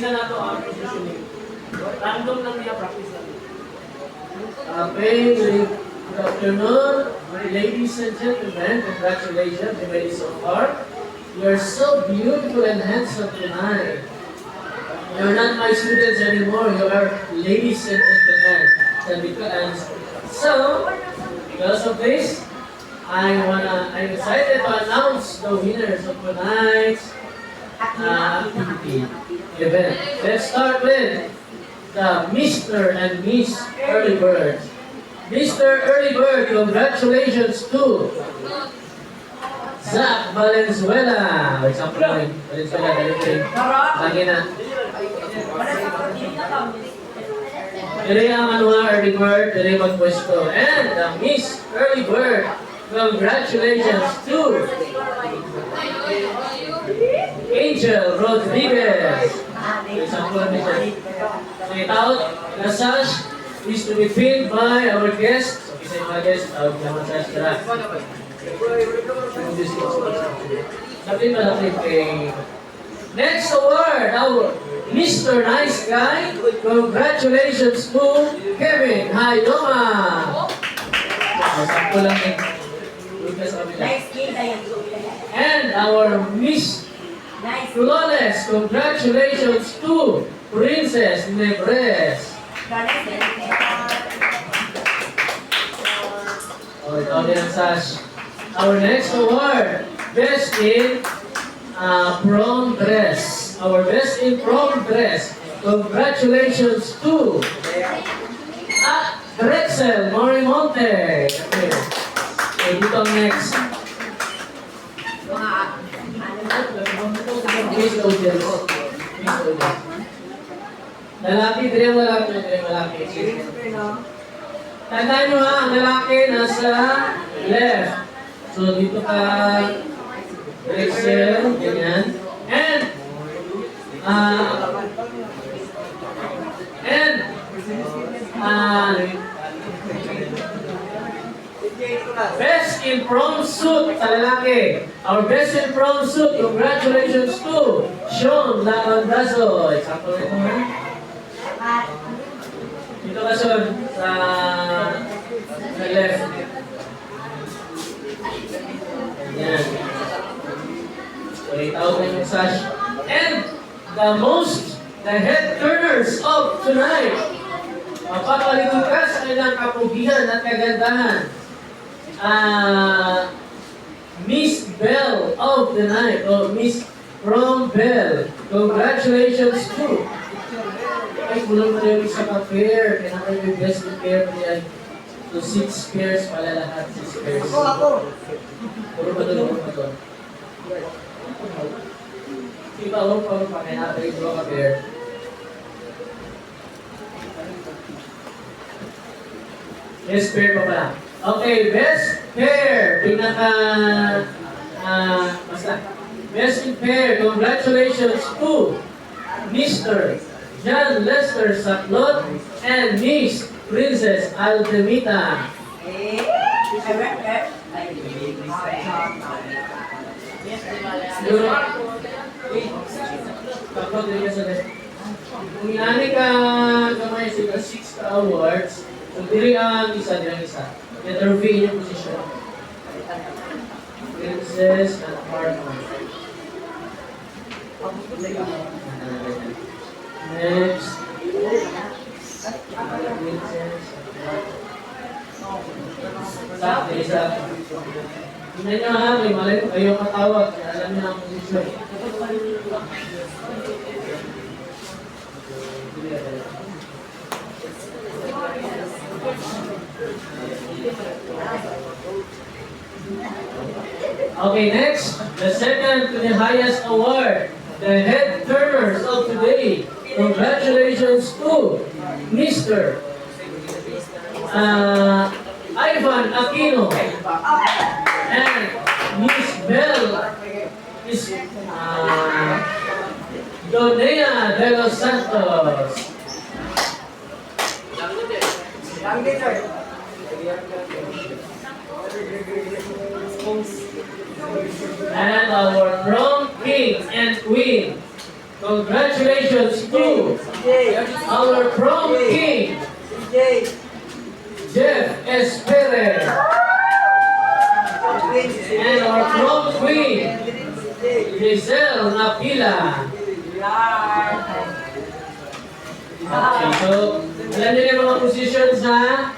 Tingnan ah, good afternoon, ladies and gentlemen. Congratulations, made it so far. You are so beautiful and handsome tonight. You're not my students anymore. You are ladies and gentlemen. So, because of this, I wanna, I'm excited to announce the winners of tonight's uh, event. Let's start with the Mr. and Miss Early Bird. Mr. Early Bird, congratulations to Zach Valenzuela. For example, Valenzuela, dali Lagi na. Dili ang ano Early Bird, dili magpwesto. And the Miss Early Bird, congratulations to Angel Rodriguez. Mr. Without sash is to be filled by our guests. Okay, sa mga guests, tawag na sash tara. Sabi ba natin kay... Next award, our Mr. Nice Guy. Congratulations to Kevin Hayoma. Masakto lang eh. Nice kid na. And our Miss Nice. Flawless, congratulations to Princess Nebres. Din sash. Our next award, Best in uh, Prom Dress. Our Best in Prom Dress. Congratulations to ah, Drexel Morimonte. Okay. Okay, dito next. Miss Audience. Miss Audience. Lalaki, dire ang lalaki, dire ang lalaki. Tandaan nyo ha, ang lalaki nasa left. So dito ka, Rachel, ganyan. And, ah, and, ah, Best in prom suit sa lalaki. Our best in prom suit, congratulations to Sean Lacandazo. Example ito ha. Dito ka Sean, sa, sa left. Yan. So, itawag na yung sash. And the most, the head turners of tonight. Mapapaligot ka sa kanilang kapugihan at kagandahan. Ah, Miss Bell of the night, or Miss From Bell. Congratulations to. Ay, kulang na yung isa pa pair. Kailangan yung best pair pa yan. So, six pairs pala lahat. Six pairs. Ako, ako. Puro ba doon? Puro ba doon? Iba ako pa pa. Kailangan yung dalawa ka pair. Best pair pa pala. Okay, best pair. Pinaka... ah, basta. Best in pair. Congratulations to Mr. John Lester Saklot and Miss Princess Altemita. Kung inani ka gamay sila 6 ka awards, so dili ang isa, ang isa. Kaya trophy yung position. Princess at Marco. Next. Princess. Sa, isa. Tingnan nyo ha, may mali kayo katawag, kaya alam nyo ang posisyon. Okay, next, the second to the highest award, the head turners of today. Congratulations to Mr. Uh, Ivan Aquino and Miss Bell is uh, Donea de los Santos. And our prom king and queen, Congratulations to our prom king, Jeff S. And our prom queen, Giselle Napila. Okay, so, alam niyo yung mga positions ha?